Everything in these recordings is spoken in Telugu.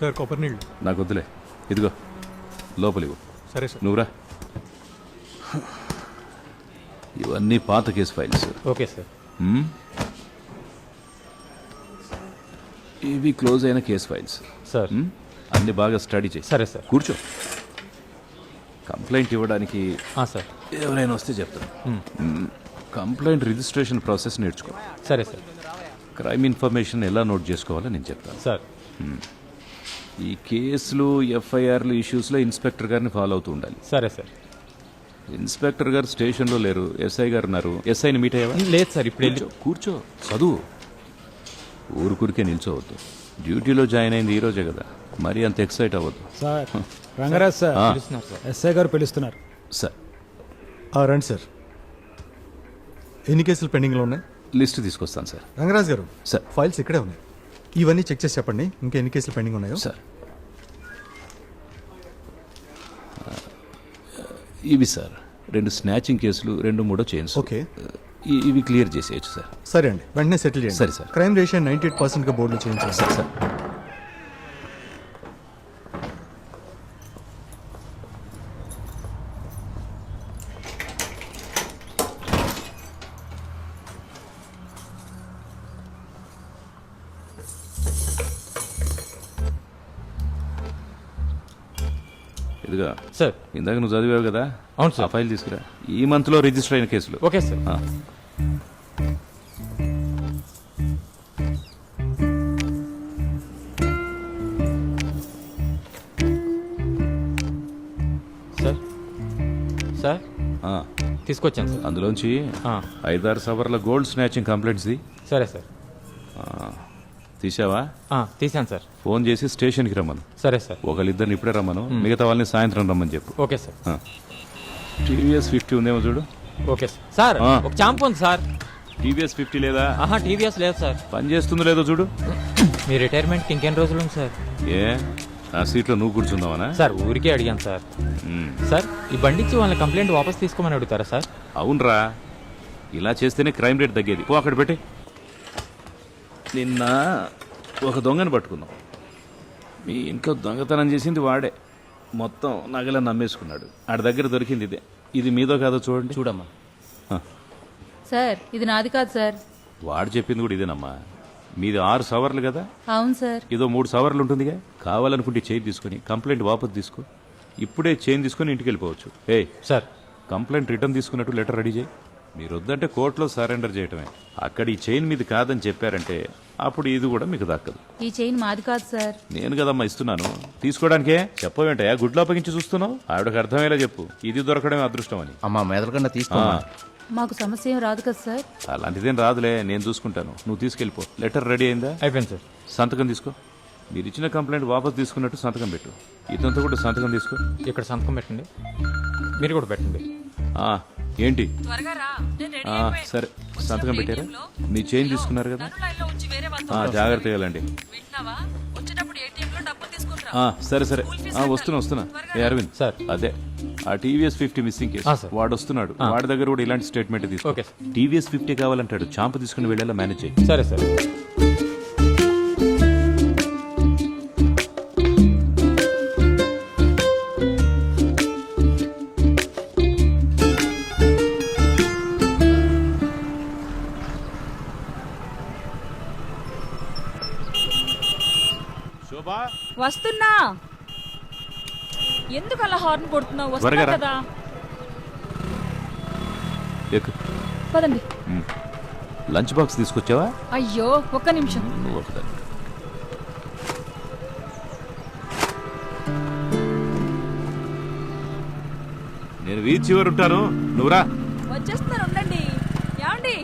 సార్ కొబ్బరి నీళ్ళు. నాకు వద్దులే. ఇదిగో లోపలివు సరే సార్. నువ్వురా. ఇవన్నీ పాత కేసు ఫైల్స్. Okay sir? ఇవి క్లోజ్ అయిన కేసు ఫైల్స్. సార్? అన్ని బాగా స్టడీ చేసి సరే సార్. కూర్చో. కంప్లైంట్ ఇవ్వడానికి సార్. ఎవరైనా వస్తే చెప్తాను. కంప్లైంట్ రిజిస్ట్రేషన్ ప్రాసెస్ నేర్చుకో. సరే సార్. క్రైమ్ ఇన్ఫర్మేషన్ ఎలా నోట్ చేసుకోవాలో నేను చెప్తాను. సార్. ఈ కేసులు ఎఫ్ఐఆర్లు ఇష్యూస్లో ఇన్స్పెక్టర్ గారిని ఫాలో అవుతూ ఉండాలి. సరే సార్. ఇన్స్పెక్టర్ గారు స్టేషన్లో లేరు ఎస్ఐ గారు ఉన్నారు. ఎస్ఐని మీట్ అయ్యావా? లేదు సార్ ఇప్పుడు వెళ్ళి కూర్చో చదువు. ఊరుకురికే నిల్చోవద్దు. డ్యూటీలో జాయిన్ అయింది ఈ రోజే కదా. మరీ అంత ఎక్సైట్ అవ్వద్దు. సార్ రంగరాజ్ సార్ ఆ, పిలుస్తున్నారు సార్. ఎస్ఐ గారు పిలుస్తున్నారు. సార్. ఆ, రండి సార్. ఎన్ని కేసులు పెండింగ్లో ఉన్నాయి? లిస్ట్ తీసుకొస్తాను సార్. రంగరాజ్ గారు సార్. ఫైల్స్ ఇక్కడే ఉన్నాయి. ఇవన్నీ చెక్ చేసి చెప్పండి. ఇంకా ఎన్ని కేసులు పెండింగ్ ఉన్నాయో? సార్. ఇవి సార్. రెండు స్నాచింగ్ కేసులు రెండు మూడో చైన్స్ ఓకే. ఇవి క్లియర్ చేసేయచ్చు సార్. సరే అండి. వెంటనే సెటిల్ చేయండి. సరే, sir. Crime ratio ninety eight పర్సెంట్గా బోర్డులో చేయించాలి సార్ సార్. ఇదిగా. సార్ ఇందాక నువ్వు చదివావు కదా? అవును సార్ ఫైల్ తీసుకురా. ఈ మంత్లో రిజిస్టర్ అయిన కేసులు. ఓకే సార్ ఆ. సార్ సార్ ఆ, తీసుకొచ్చాను సార్ అందులోంచి ఆ, ఐదారు సవర్ల గోల్డ్ స్నాచింగ్ కంప్లైంట్స్ సరే సార్ తీసావా ఆ, తీశాను సార్. ఫోన్ చేసి స్టేషన్కి రమ్మను. సరే సార్. ఒకళ్ళిద్దరిని ఇప్పుడే రమ్మను. మిగతా వాళ్ళని సాయంత్రం రమ్మని చెప్పు. Okay sir. టీవీఎస్ ఫిఫ్టీ ఉందేమో చూడు. Okay sir. ఒక చాంపు ఉంది సార్. టీవీఎస్ ఫిఫ్టీ లేదా? ఆహా టీవీఎస్ లేదు సార్. పని చేస్తుందో లేదో చూడు. మీ రిటైర్మెంట్కి ఇంకెన్ని రోజులు ఉంది సార్? ఏ? ఆ సీట్లో నువ్వు కూర్చుందావనా? సార్ ఊరికే అడిగాను సార్. సార్ ఈ బండిచ్చి వాళ్ళ కంప్లైంట్ వాపస్ తీసుకోమని అడుగుతారా సార్? అవునరా. ఇలా చేస్తేనే క్రైమ్ రేట్ తగ్గేది. పో అక్కడ పెట్టి. నిన్న ఒక దొంగని పట్టుకుందాం మీ ఇంట్లో దొంగతనం చేసింది వాడే. మొత్తం నగలను నమ్మేసుకున్నాడు. ఆడి దగ్గర దొరికింది ఇదే. ఇది మీదో కాదో చూడండి. చూడమ్మా. సార్ ఇది నాది కాదు సార్. వాడు చెప్పింది కూడా ఇదేనమ్మా. మీది ఆరు సవర్లు కదా? అవును సార్. ఏదో మూడు సవర్లు ఉంటుందిగా. కావాలనుకుంటే చైన్ తీసుకొని కంప్లైంట్ వాపస్ తీసుకో. ఇప్పుడే చైన్ తీసుకొని ఇంటికి వెళ్ళిపోవచ్చు ఏయ్ సార్. కంప్లైంట్ రిటర్న్ తీసుకున్నట్టు లెటర్ రెడీ చేయి. మీరు వద్దంటే కోర్టులో సరెండర్ చేయటమే. అక్కడ ఈ చైన్ మీది కాదని చెప్పారంటే అప్పుడు ఇది కూడా మీకు దక్కదు. ఈ చైన్ మాది కాదు సార్. నేను కదమ్మా ఇస్తున్నాను. తీసుకోవడానికే? చెప్పవేంటయా గుడ్లు అప్పగించి చూస్తున్నావు? ఆవిడకి అర్థమయ్యేలా చెప్పు. ఇది దొరకడమే అదృష్టం అని. అమ్మా మెదలకుండా తీసుకో ఆ, మాకు సమస్య ఏం రాదు కదా సార్. అలాంటిదేం రాదులే. నేను చూసుకుంటాను. నువ్వు తీసుకెళ్ళిపో. లెటర్ రెడీ అయిందా? అయిపోయింది సార్. సంతకం తీసుకో. మీరు ఇచ్చిన కంప్లైంట్ వాపస్ తీసుకున్నట్టు సంతకం పెట్టు. ఇదంతా కూడా సంతకం తీసుకో. ఇక్కడ సంతకం పెట్టండి. మీరు కూడా పెట్టండి. ఆ, ఏంటి? త్వరగా రా. నేను రెడీ ఆ, సరే. సంతకం పెట్టారా? మీ చైన్ తీసుకున్నారు కదా. నన్ను లైన్లో ఉంచి వేరే వాళ్ళతో ఆ, జాగ్రత్తగా వెళ్ళండి. వింటున్నావా? వచ్చేటప్పుడు ఏటీఎం లో డబ్బులు తీసుకుంటా ఆ, సరే సరే. ఆ, వస్తున్నా వస్తున్నా. ఏ అరవింద్. సార్. అదే. ఆ TVS fifty missing case sir. వాడు వస్తున్నాడు. వాడి దగ్గర కూడా ఇలాంటి స్టేట్మెంట్ తీసుకో. Okay sir. టీవీఎస్ ఫిఫ్టీ కావాలంటాడు. చాంపు తీసుకుని వెళ్ళేలా మేనేజ్ చేయి. సరే సార్. వస్తున్నా. ఎందుకు అలా హార్న్ కొడుతున్నావు త్వరగా వస్తున్నా రా. కదా. ఎక్కు. పదండి. లంచ్ బాక్స్ తీసుకొచ్చావా? అయ్యో ఒక్క నిమిషం. నువ్వు ఒకదాన్ని నేను వీధి చివరి ఉంటాను నువ్వురా వచ్చేస్తున్నారు ఉండండి. ఏమండి?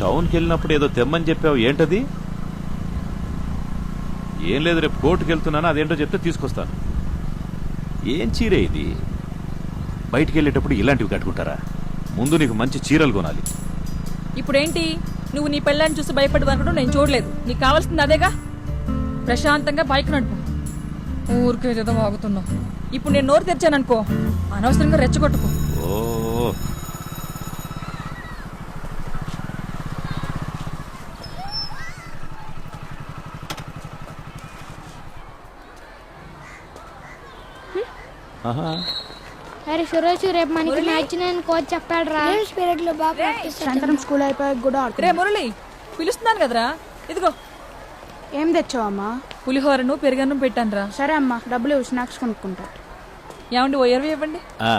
టౌన్కి వెళ్ళినప్పుడు ఏదో తెమ్మని చెప్పావు ఏంటది? ఏం లేదు రేపు కోర్టుకి వెళ్తున్నాను అదేంటో చెప్తే తీసుకొస్తాను. ఏం చీరే ఇది? బయటికి వెళ్ళేటప్పుడు ఇలాంటివి కట్టుకుంటారా? ముందు నీకు మంచి చీరలు కొనాలి. ఇప్పుడేంటి? నువ్వు నీ పెళ్ళాన్ని చూసి భయపడి నేను చూడలేదు. నీకు కావాల్సింది అదేగా? ప్రశాంతంగా బైక్ నడుపు. ఊరికే ఏదో వాగుతున్నావు. ఇప్పుడు నేను నోరు తెరిచాననుకో అనవసరంగా రెచ్చగొట్టుకో. ఓ. ఆహా. అరే సురేష్ రేపు మనకి మ్యాచ్ నేను కోచ్ చెప్పాడు రా స్పిరిట్లో బాగా ప్రాక్టీస్ సాయంత్రం స్కూల్ అయిపోయాక కూడా ఆడుకో రే మురళి పిలుస్తున్నాను కదరా? ఇదిగో. ఏం తెచ్చావమ్మా? పులిహోరను పెరుగన్నం పెట్టానురా. సరే అమ్మా డబ్బులు ఇవ్వు, స్నాక్స్ కొనుక్కుంటా. ఏమండి ఓ ఇరవై ఇవ్వండి? ఆ.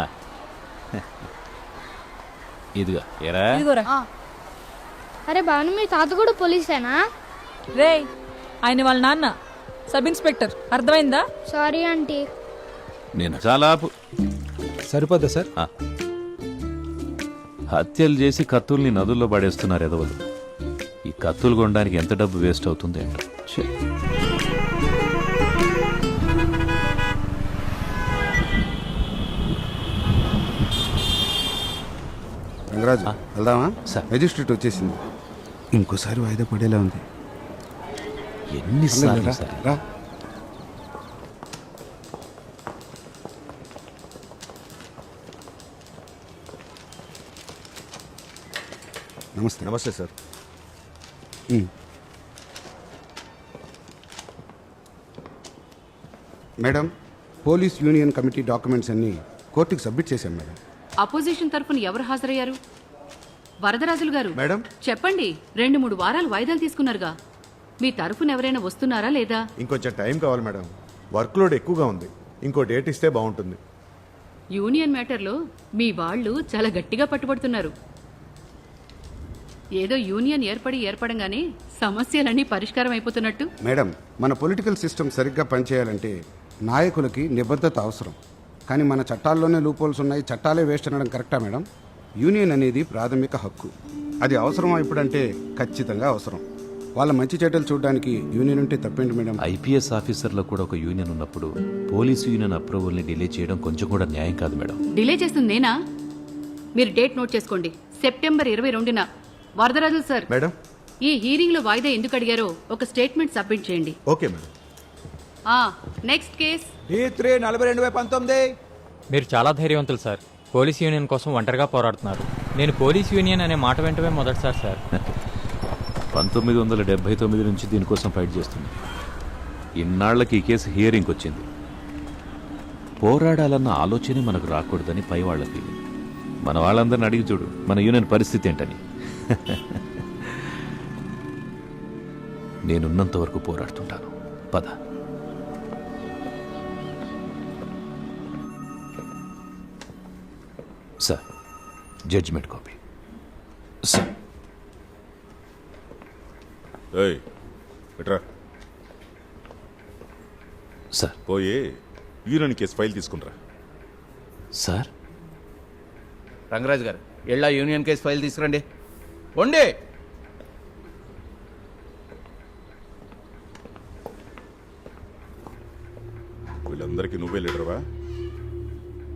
ఇదిగా ఎరా ఇదిగోరా. అరే భాను మీ తాత కూడా పోలీసేనా? రే ఆయన వాళ్ళ నాన్న సబ్ ఇన్స్పెక్టర్. అర్థమైందా? Sorry aunty. నేను చాలా ఆపు. సరిపోద్దా సార్? ఆ. హత్యలు చేసి కత్తుల్ని నదుల్లో పడేస్తున్నారు ఎదవలు ఈ కత్తులు కొనడానికి ఎంత డబ్బు వేస్ట్ అవుతుంది ఏంటో. ఛే. రంగరాజు వెళ్దామా? సార్. మెజిస్ట్రేట్ వచ్చేసింది. ఇంకోసారి వాయిదా పడేలా ఉంది. ఎన్నిసార్లు రా, సరే? రా. నమస్తే. నమస్తే sir. Madam police union committee documents అన్ని కోర్టుకి సబ్మిట్ చేశాం మేడం. అపోజిషన్ తరఫున ఎవరు హాజరయ్యారు? వరదరాజులు గారు మేడం? చెప్పండి రెండు మూడు వారాలు వాయిదాలు తీసుకున్నారుగా. మీ తరఫున ఎవరైనా వస్తున్నారా లేదా? ఇంకొంచెం టైం కావాలి మేడం. వర్క్ లోడ్ ఎక్కువగా ఉంది. ఇంకో డేట్ ఇస్తే బాగుంటుంది. యూనియన్ మ్యాటర్లో మీ వాళ్ళు చాలా గట్టిగా పట్టుబడుతున్నారు. ఏదో యూనియన్ ఏర్పడి ఏర్పడంగానే సమస్యలన్నీ పరిష్కారం అయిపోతున్నట్టు. మేడం మన పొలిటికల్ సిస్టమ్ సరిగ్గా పనిచేయాలంటే నాయకులకి నిబద్ధత అవసరం. కానీ మన చట్టాల్లోనే లూపోల్స్ ఉన్నాయి చట్టాలే వేస్ట్ అనడం కరెక్టా మేడం? యూనియన్ అనేది ప్రాథమిక హక్కు. అది అవసరమా ఇప్పుడంటే ఖచ్చితంగా అవసరం. వాళ్ళ మంచి చెడ్డలు చూడడానికి యూనియన్ ఉంటే తప్పేంటి మేడం? ఐపీఎస్ ఆఫీసర్లో కూడా ఒక యూనియన్ ఉన్నప్పుడు పోలీసు యూనియన్ అప్రూవల్ని డిలే చేయడం కొంచెం కూడా న్యాయం కాదు మేడం. డిలే చేస్తుంది నేనా? మీరు డేట్ నోట్ చేసుకోండి. సెప్టెంబర్ ఇరవై రెండున వరదరాజులు సార్. మేడం. ఈ హీరింగ్లో వాయిదా ఎందుకు అడిగారో ఒక స్టేట్మెంట్ సబ్మిట్ చేయండి. Okay madam. ఆ నెక్స్ట్ కేస్. త్రీ నలభై రెండు వేల పంతొమ్మిది. మీరు చాలా ధైర్యవంతులు సార్. పోలీస్ యూనియన్ కోసం ఒంటరిగా పోరాడుతున్నారు. నేను పోలీస్ యూనియన్ అనే మాట వెంటనే మొదటిసారి సార్. పంతొమ్మిది వందల డెబ్బై తొమ్మిది నుంచి దీనికోసం ఫైట్ చేస్తుంది. ఇన్నాళ్ళకి ఈ కేసు హియరింగ్కి వచ్చింది పోరాడాలన్న ఆలోచనే మనకు రాకూడదని పై వాళ్ళ ఫీలింగ్ మన వాళ్ళందరిని అడిగి చూడు మన యూనియన్ పరిస్థితి ఏంటని. నేనున్నంత వరకు పోరాడుతుంటాను. పద. Sir judgement copy sir. ఏయ్ ఎట్రా? సార్. పోయి యూనియన్ కేసు ఫైల్ తీసుకునిరా సార్? రంగరాజు గారు ఎళ్ళా యూనియన్ కేసు ఫైల్ తీసుకురండి. ఉండి వీళ్ళందరికీ నువ్వే లీడర్వా?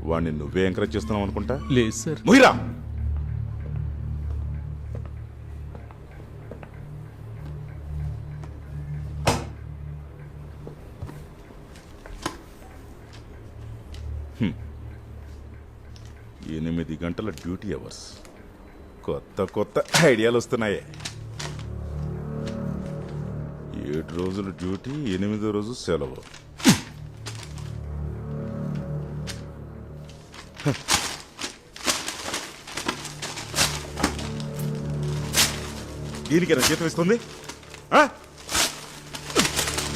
వాడిని నువ్వే ఎంకరేజ్ చేస్తున్నావు అనుకుంటా? లేదు సార్. ముహిరా. ఎనిమిది గంటల డ్యూటీ అవర్స్. కొత్త కొత్త ఐడియాలు వస్తున్నాయి. ఏడు రోజులు డ్యూటీ ఎనిమిదో రోజు సెలవు. దీనికేనా జీతం ఇస్తుంది? ఆ?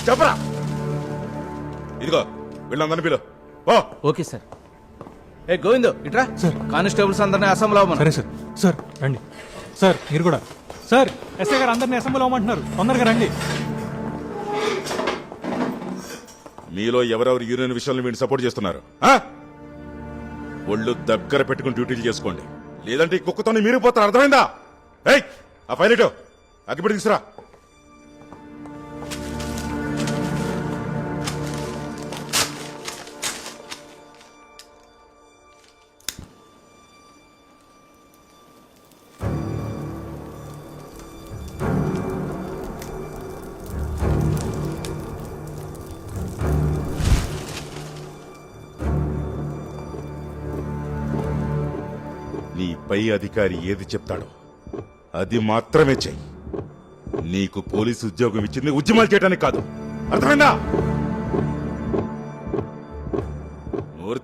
చెప్పరా. ఇదిగో వీళ్ళందరినీ పిలు. ఓ ఓకే సార్. ఏ గోవిందు ఇట్రా. కానిస్టేబుల్స్ అందరినీ అసెంబ్లీ అవ్వమను సరే సార్. సార్ రండి. సార్ మీరు కూడా. సార్ ఎస్ఐ గారు అందరినీ అసెంబ్లీ అవ్వమంటున్నారు తొందరగా రండి. మీలో ఎవరెవరు యూనియన్ విషయంలో వీడిని సపోర్ట్ చేస్తున్నారు? ఆ? ఒళ్ళు దగ్గర పెట్టుకుని డ్యూటీలు చేసుకోండి. లేదంటే ఈ కుక్కతోనే మీరు పోతారు. అర్థమైందా? ఏయ్ ఆ ఫైల్ ఇటు. అగ్గిపెట్టి తీసురా నీ పై అధికారి ఏది చెప్తాడో అది మాత్రమే చెయ్యి. నీకు పోలీసు ఉద్యోగం ఇచ్చింది ఉద్యమాలు చేయడానికి కాదు. అర్థమైందా?